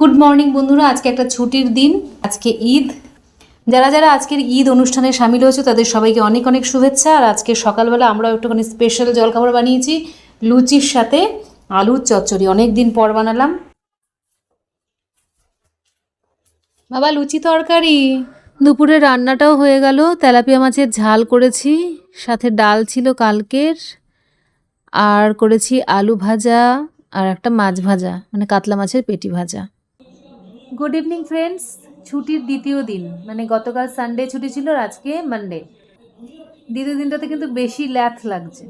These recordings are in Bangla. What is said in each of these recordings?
গুড মর্নিং বন্ধুরা। আজকে একটা ছুটির দিন, আজকে ঈদ। যারা যারা আজকের ঈদ অনুষ্ঠানে সামিল হয়েছে, তাদের সবাইকে অনেক অনেক শুভেচ্ছা। আর আজকে সকালবেলা আমরাও একটুখানি স্পেশাল জলখাবার বানিয়েছি, লুচির সাথে আলুর চচ্চড়ি। অনেক দিন পর বানালাম। বাবা, লুচি তরকারি। দুপুরে রান্নাটাও হয়ে গেল। তেলাপিয়া মাছের ঝাল করেছি, সাথে ডাল ছিল কালকের। আর করেছি আলু ভাজা আর একটা মাছ ভাজা মানে কাতলা মাছের পেটি ভাজা। গুড ইভিনিং ফ্রেন্ডস ছুটির দ্বিতীয় দিন। মানে গতকাল সানডে ছুটি ছিল আজকে মানডে দ্বিতীয় দিনটাতে কিন্তু বেশি ল্যাথ লাগছে।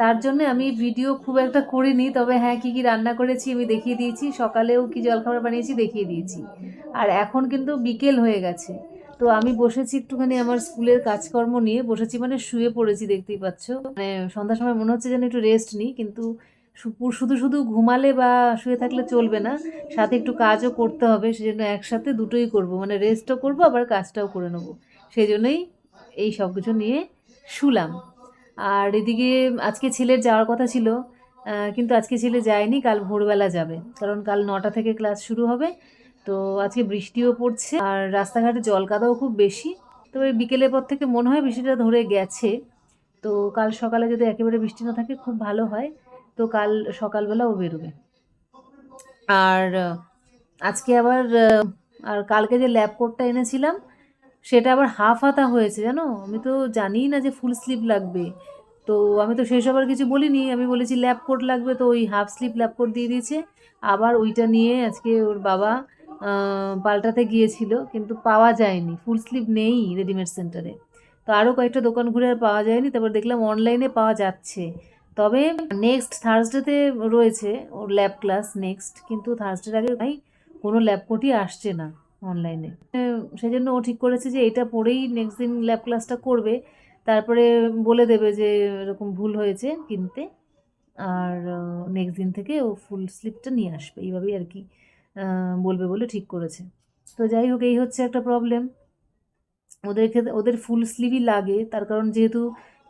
তার জন্য আমি ভিডিও খুব একটা করিনি, তবে হ্যাঁ কী কী রান্না করেছি আমি দেখিয়ে দিয়েছি। সকালেও কী জলখাবার বানিয়েছি দেখিয়ে দিয়েছি। আর এখন কিন্তু বিকেল হয়ে গেছে। তো আমি বসেছি একটুখানি আমার স্কুলের কাজকর্ম নিয়ে। বসেছি মানে শুয়ে পড়েছি, দেখতেই পাচ্ছ। মানে সন্ধ্যার সময় মনে হচ্ছে যেন একটু রেস্ট নিই, কিন্তু শুধু শুধু ঘুমালে বা শুয়ে থাকলে চলবে না। সাথে একটু কাজও করতে হবে, সেজন্য একসাথে দুটোই করব। মানে রেস্টও করব, আবার কাজটাও করে নেব। সেই জন্যই এই সব কিছু নিয়ে শুলাম। আর এদিকে আজকে ছেলের যাওয়ার কথা ছিল কিন্তু আজকে ছেলে যায়নি, কাল ভোরবেলা যাবে। কারণ কাল নটা থেকে ক্লাস শুরু হবে, তো আজকে বৃষ্টিও পড়ছে। আর রাস্তাঘাটে জল কাদাও খুব বেশি। তো এই বিকেলের পর থেকে মনে হয় বৃষ্টিটা ধরে গেছে। তো কাল সকালে যদি একেবারে বৃষ্টি না থাকে, খুব ভালো হয়। তো কাল সকালবেলা ও বেরোবে। আর আজকে আবার আর কালকে যে ল্যাব কোটটা এনেছিলাম, সেটা আবার হাফ হাতা হয়েছে, জানো? আমি তো জানি না যে ফুল স্লিভ লাগবে। তো আমি তো সেই সব আর কিছু বলিনি। আমি বলেছি ল্যাব কোট লাগবে, তো ওই হাফ স্লিভ ল্যাব কোট দিয়ে দিয়েছে। আবার ওইটা নিয়ে আজকে ওর বাবা পাল্টাতে গিয়েছিল, কিন্তু পাওয়া যায়নি। ফুল স্লিভ নেই রেডিমেড সেন্টারে তো আরও কয়েকটা দোকান ঘুরে আর পাওয়া যায়নি। তারপর দেখলাম অনলাইনে পাওয়া যাচ্ছে। তবে নেক্সট থার্সডেতে রয়েছে ওর ল্যাব ক্লাস নেক্সট কিন্তু থার্সডের আগে ভাই কোনো ল্যাব কোটই আসছে না অনলাইনে সেই জন্য ও ঠিক করেছে যে এটা পরেই নেক্সট দিন ল্যাব ক্লাসটা করবে, তারপরে বলে দেবে যে এরকম ভুল হয়েছে কিনতে, আর নেক্সট দিন থেকে ও ফুল স্লিপটা নিয়ে আসবে, এইভাবেই আর কি বলবে বলে ঠিক করেছে। তো যাই হোক, এই হচ্ছে একটা প্রবলেম ওদের ক্ষেত্রে, ওদের ফুল স্লিভই লাগে, তার কারণ যেহেতু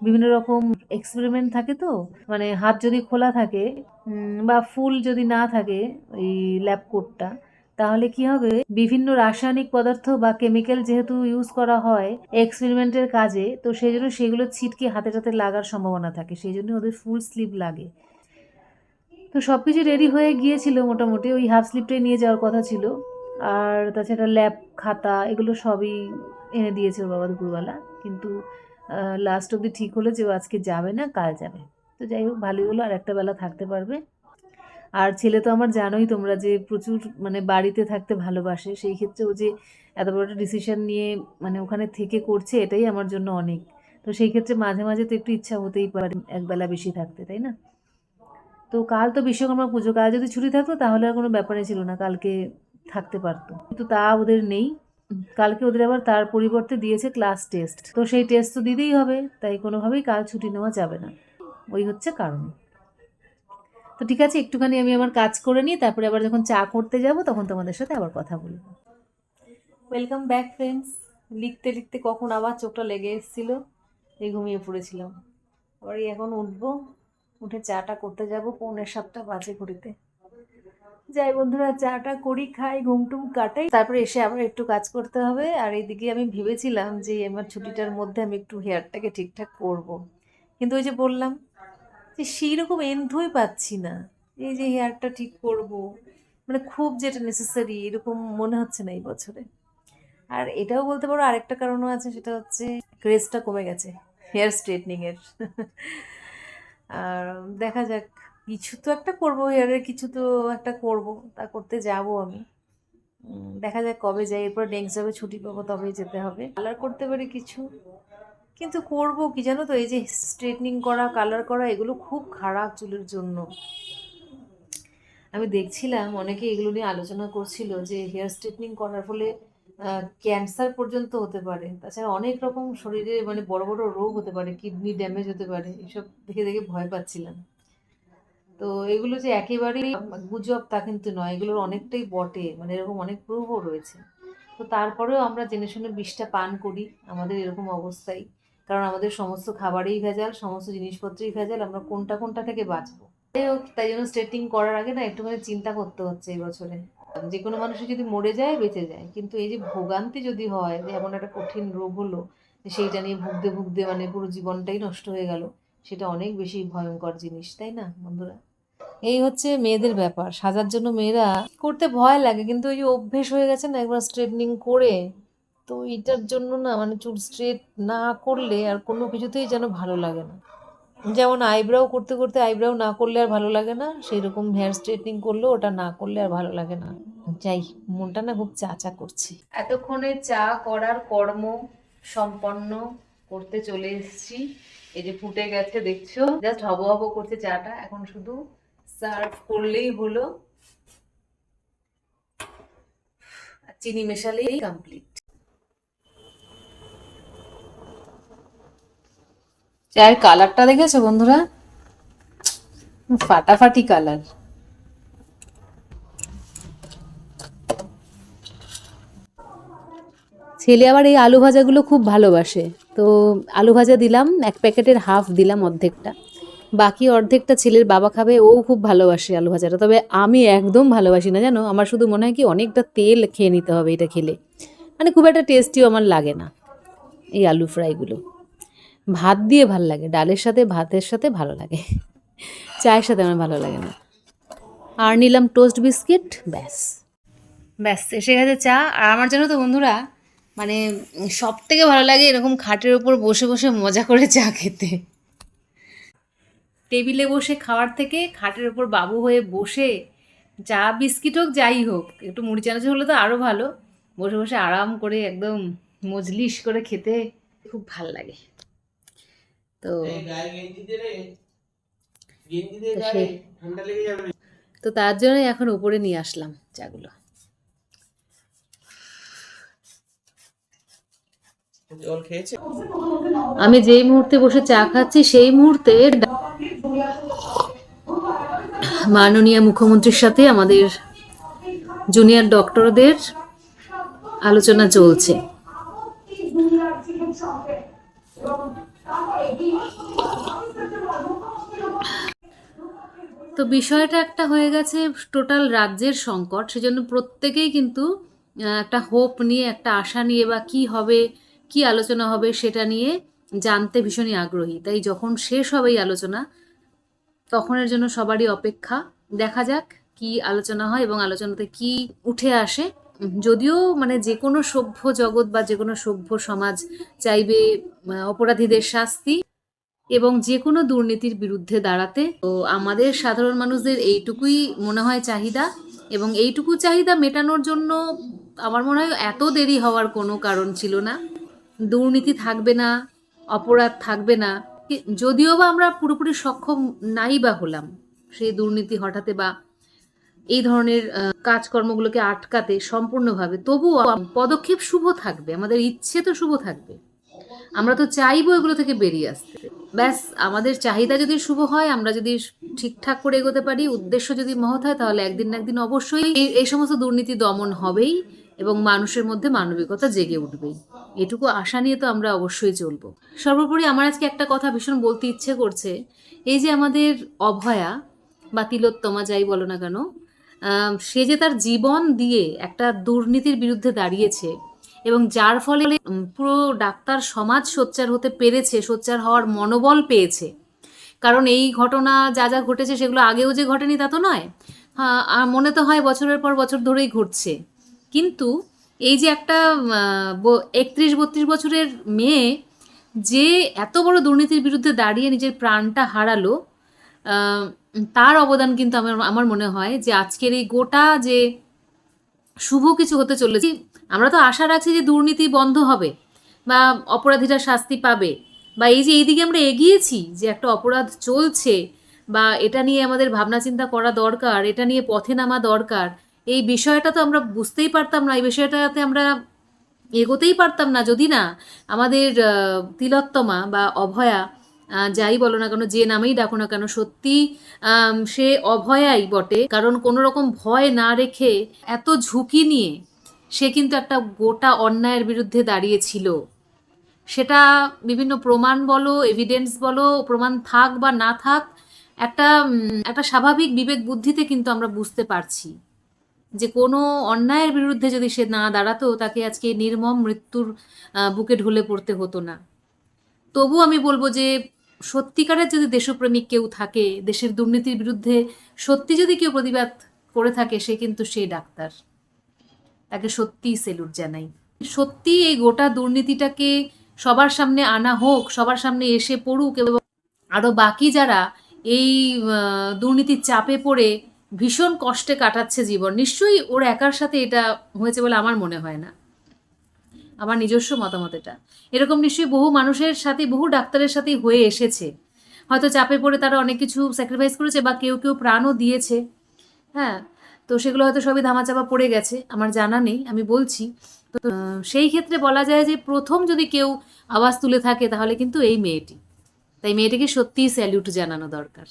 বিভিন্ন রকম এক্সপেরিমেন্ট থাকে তো? মানে হাত যদি খোলা থাকে বা ফুল যদি না থাকে ওই ল্যাব কোটটা তাহলে কি হবে? বিভিন্ন রাসায়নিক পদার্থ বা কেমিক্যাল যেহেতু ইউজ করা হয় এক্সপেরিমেন্টের কাজে, তো সেই জন্য সেগুলো ছিটকে হাতে টাতে লাগার সম্ভাবনা থাকে। সেই জন্য ওদের ফুল স্লিভ লাগে। তো সব কিছু রেডি হয়ে গিয়েছিল মোটামুটি, ওই হাফ স্লিপটাই নিয়ে যাওয়ার কথা ছিল। আর তাছাড়া ল্যাব খাতা, এগুলো সবই এনে দিয়েছে ওর বাবা দুপুরবেলা। কিন্তু লাস্ট অবধি ঠিক হলো যে ও আজকে যাবে না, কাল যাবে। তো যাই হোক, ভালোই হলো, আর একটা বেলা থাকতে পারবে। আর ছেলে তো আমার জানোই তোমরা যে প্রচুর মানে বাড়িতে থাকতে ভালোবাসে, সেই ক্ষেত্রে ও যে এত বড় একটা ডিসিশন নিয়ে মানে ওখানে থেকে করছে, এটাই আমার জন্য অনেক। তো সেই ক্ষেত্রে মাঝে মাঝে তো একটু ইচ্ছা হতেই পারে একবেলা বেশি থাকতে, তাই না? তো কাল তো বিশ্বকর্মা পুজো, কাল যদি ছুটি থাকতো তাহলে আর কোনো ব্যাপারই ছিল না, কালকে থাকতে পারতো। কিন্তু তা ওদের নেই। কালকে ওদের আবার তার পরিবর্তে দিয়েছে ক্লাস টেস্ট তো সেই টেস্ট তো দিতেই হবে, তাই কোনোভাবেই কাল ছুটি নেওয়া যাবে না। ওই হচ্ছে কারণ। তো ঠিক আছে, একটুখানি আমি আমার কাজ করে নিই, তারপরে আবার যখন চা করতে যাব, তখন তোমাদের সাথে আবার কথা বলব। ওয়েলকাম ব্যাক ফ্রেন্ডস লিখতে লিখতে কখন আবার চোখটা লেগে এসেছিল, এই ঘুমিয়ে পড়েছিলাম। আবার এখন উঠবো, উঠে চাটা করতে যাব, পৌনে সাতটা বাজে ঘড়িতে। যাই বন্ধুরা, চাটা করি, খাই ঘুমটুম কাটাই। তারপরে এসে আবার একটু কাজ করতে হবে। আর এইদিকে আমি ভেবেছিলাম যে আমার ছুটিটার মধ্যে আমি একটু হেয়ারটাকে ঠিকঠাক করব। কিন্তু ওই যে বললাম যে সেই রকম এনধই পাচ্ছি না। এই যে হেয়ারটা ঠিক করব। মানে খুব যেটা নেসেসারি এরকম মনে হচ্ছে না এই বছরে। আর এটাও বলতে পারো, আরেকটা কারণও আছে, সেটা হচ্ছে ক্রেজটা কমে গেছে, হেয়ার স্ট্রেটনিংয়ের আর দেখা যাক। কিছু তো একটা করব হেয়ারের কিছু তো একটা করব, তা করতে যাব আমি। দেখা যাক কবে যাই, এরপর নেক্সট যাবে ছুটি পাবো, তবেই যেতে হবে। কালার করতে পারি কিছু, কিন্তু করব কি জানো তো, এই যে স্ট্রেটনিং করা কালার করা, এগুলো খুব খারাপ চুলের জন্য। আমি দেখছিলাম, অনেকে এগুলো নিয়ে আলোচনা করছিল যে হেয়ার স্ট্রেটনিং করার ফলে ক্যান্সার পর্যন্ত হতে পারে। তাছাড়া অনেক রকম শরীরে মানে বড় বড় রোগ হতে পারে কিডনি ড্যামেজ হতে পারে, এসব দেখে দেখে ভয় পাচ্ছিলাম। তো এগুলো যে একেবারেই গুজব তা কিন্তু নয়, এগুলোর অনেকটাই বটে মানে এরকম অনেক প্রুফও রয়েছে। তো তারপরেও আমরা জেনে শুনে বিষটা পান করি, আমাদের এরকম অবস্থায় কারণ আমাদের সমস্ত খাবারেই ভেজাল, সমস্ত জিনিসপত্রেই ভেজাল, আমরা কোনটা কোনটা থেকে বাঁচবো? যাই হোক, তাই জন্য স্ট্রেটিং করার আগে না একটুখানি চিন্তা করতে হচ্ছে এই বছরে। যে কোনো মানুষের যদি মরে যায়, বেঁচে যায়, কিন্তু এই যে ভোগান্তি যদি হয়, যে এমন একটা কঠিন রোগ হলো সেইটা নিয়ে ভুগতে ভুগতে মানে পুরো জীবনটাই নষ্ট হয়ে গেল সেটা অনেক বেশি ভয়ঙ্কর জিনিস, তাই না, বন্ধুরা? এই হচ্ছে মেয়েদের ব্যাপার, সাজার জন্য মেয়েরা করতে ভয় লাগে, কিন্তু ওই যে অভ্যেস হয়ে গেছে না একবার স্ট্রেটনিং করে, তো এটার জন্য না মানে চুল স্ট্রেট না করলে আর কোনো কিছুতেই যেন ভালো লাগে না। যেমন আইব্রাও করতে করতে আইব্রাও না করলে আর ভালো লাগে না সেই রকম হেয়ার স্ট্রেটনিং করলেও ওটা না করলে আর ভালো লাগে না। যাই মনটা না খুব চা চা করছে। এতক্ষণে চা করার কর্ম সম্পন্ন করতে চলে এসেছি। এই যে ফুটে গেছে, দেখছ? জাস্ট হব হব করছে চাটা। এখন শুধু সার্ভ করলেই হলো। চিনি মেশালেই কমপ্লিট চায়ের কালারটা দেখেছ বন্ধুরা? ফাটাফাটি কালার ছেলে আবার এই আলু ভাজাগুলো খুব ভালোবাসে। তো আলু ভাজা দিলাম, এক প্যাকেটের হাফ দিলাম অর্ধেকটা। বাকি অর্ধেকটা ছেলের বাবা খাবে, ও খুব ভালোবাসে আলু ভাজাটা। তবে আমি একদম ভালোবাসি না, জানো? আমার শুধু মনে হয় কি অনেকটা তেল খেয়ে নিতে হবে এটা খেলে। মানে খুব একটা টেস্টিও আমার লাগে না এই আলু ফ্রাইগুলো। ভাত দিয়ে ভালো লাগে, ডালের সাথে, ভাতের সাথে ভালো লাগে। চায়ের সাথে আমার ভালো লাগে না। আর নিলাম টোস্ট বিস্কিট ব্যাস। ব্যাস, এসে গেছে চা। আর আমার জন্য তো বন্ধুরা মানে সব থেকে ভালো লাগে এরকম খাটের ওপর বসে বসে মজা করে চা খেতে। টেবিলে বসে খাওয়ার থেকে খাটের ওপর বাবু হয়ে বসে চা বিস্কিট হোক যাই হোক একটু মুড়ি চানাচুর হলে তো আরও ভালো। বসে বসে আরাম করে একদম মজলিস করে খেতে খুব ভালো লাগে। তো তো তার জন্য এখন উপরে নিয়ে আসলাম চাগুলো আমি যেই মুহূর্তে বসে চা খাচ্ছি, সেই মুহূর্তে মাননীয় মুখ্যমন্ত্রীর সাথে আমাদের জুনিয়র ডক্টরদের আলোচনা চলছে। তো বিষয়টা একটা হয়ে গেছে টোটাল রাজ্যের সংকট, সেজন্য প্রত্যেকেই কিন্তু একটা হোপ নিয়ে, একটা আশা নিয়ে বা কি হবে কি আলোচনা হবে সেটা নিয়ে জানতে ভীষণই আগ্রহী। তাই যখন শেষ হবে এই আলোচনা, তখনের জন্য সবারই অপেক্ষা। দেখা যাক কি আলোচনা হয় এবং আলোচনাতে কি উঠে আসে। যদিও মানে যে কোনো সভ্য জগৎ বা যে কোনো সভ্য সমাজ চাইবে অপরাধীদের শাস্তি এবং যে কোনো দুর্নীতির বিরুদ্ধে দাঁড়াতে, তো আমাদের সাধারণ মানুষদের এইটুকুই মনে হয় চাহিদা এবং এইটুকু চাহিদা মেটানোর জন্য আমার মনে হয় এত দেরি হওয়ার কোনো কারণ ছিল না। দুর্নীতি থাকবে না, অপরাধ থাকবে না। যদিও বা আমরা পুরোপুরি সক্ষম নাই বা হলাম, সেই দুর্নীতি হঠাতে বা এই ধরনের কাজকর্মগুলোকে আটকাতে সম্পূর্ণভাবে, তবুও পদক্ষেপ শুভ থাকবে, আমাদের ইচ্ছে তো শুভ থাকবে। আমরা তো চাইব এগুলো থেকে বেরিয়ে আসতে। ব্যাস, আমাদের চাহিদা যদি শুভ হয়, আমরা যদি ঠিকঠাক করে এগোতে পারি, উদ্দেশ্য যদি মহৎ হয়, তাহলে একদিন না একদিন অবশ্যই এই সমস্ত দুর্নীতি দমন হবেই এবং মানুষের মধ্যে মানবিকতা জেগে উঠবেই। এটুকু আশা নিয়ে তো আমরা অবশ্যই চলবো। সর্বোপরি আমার আজকে একটা কথা ভীষণ বলতে ইচ্ছে করছে। এই যে আমাদের অভয়া বা তিলোত্তমা যাই বলো না কেন সে যে তার জীবন দিয়ে একটা দুর্নীতির বিরুদ্ধে দাঁড়িয়েছে এবং যার ফলে পুরো ডাক্তার সমাজ সোচ্চার হতে পেরেছে, সোচ্চার হওয়ার মনোবল পেয়েছে। কারণ এই ঘটনা যা যা ঘটেছে সেগুলো আগেও যে ঘটেনি তা তো নয়। হ্যাঁ মনে তো হয় বছরের পর বছর ধরেই ঘটছে। কিন্তু এই যে একটা একত্রিশ বত্রিশ বছরের মেয়ে যে এত বড় দুর্নীতির বিরুদ্ধে দাঁড়িয়ে নিজের প্রাণটা হারালো তার অবদান কিন্তু আমার আমার মনে হয় যে আজকের এই গোটা যে শুভ কিছু হতে চলেছে, আমরা তো আশা রাখছি যে দুর্নীতি বন্ধ হবে বা অপরাধীরা শাস্তি পাবে বা এই যে এইদিকে আমরা এগিয়েছি যে একটা অপরাধ চলছে বা এটা নিয়ে আমাদের ভাবনা চিন্তা করা দরকার, এটা নিয়ে পথে নামা দরকার এই বিষয়টা তো আমরা বুঝতেই পারতাম না, এই বিষয়টাতে আমরা এগোতেই পারতাম না। যদি না আমাদের তিলোত্তমা বা অভয়া যাই বলো না কেন, যে নামেই ডাকো না কেন, সত্যি সে অভয়াই বটে। কারণ কোনো রকম ভয় না রেখে এত ঝুঁকি নিয়ে সে কিন্তু একটা গোটা অন্যায়ের বিরুদ্ধে দাঁড়িয়েছিল। সেটা বিভিন্ন প্রমাণ বলো এভিডেন্স বলো, প্রমাণ থাক বা না থাক, একটা একটা স্বাভাবিক বিবেক বুদ্ধিতে কিন্তু আমরা বুঝতে পারছি। যে কোনো অন্যায়ের বিরুদ্ধে যদি সে না দাঁড়াতো, তাকে আজকে নির্মম মৃত্যুর বুকে ঢলে পড়তে হতো না। তবু আমি বলব যে, সত্যিকারের যদি দেশপ্রেমিক কেউ থাকে, দেশের দুর্নীতির বিরুদ্ধে সত্যি যদি কেউ প্রতিবাদ করে থাকে, সে কিন্তু সেই ডাক্তার। তাকে সত্যিই সেলুট জানাই। সত্যি এই গোটা দুর্নীতিটাকে সবার সামনে আনা হোক, সবার সামনে এসে পড়ুক এবং আরও বাকি যারা এই দুর্নীতির চাপে পড়ে ভীষণ কষ্টে কাটাচ্ছে জীবন। নিশ্চয়ই ওর একার সাথে এটা হয়েছে বলে আমার মনে হয় না। আমার নিজস্ব মতামত এটা। এরকম নিশ্চয়ই বহু মানুষের সাথে বহু ডাক্তারের সাথেই হয়ে এসেছে। হয়তো চাপে পড়ে তারা অনেক কিছু স্যাক্রিফাইস করেছে বা কেউ কেউ প্রাণও দিয়েছে। হ্যাঁ তো সেগুলো হয়তো সবই ধামাচাপা পড়ে গেছে, আমার জানা নেই, আমি বলছি। তো সেই ক্ষেত্রে বলা যায় যে প্রথম যদি কেউ আওয়াজ তুলে থাকে তাহলে কিন্তু এই মেয়েটি। তাই মেয়েটিকে সত্যিই স্যালিউট জানানো দরকার।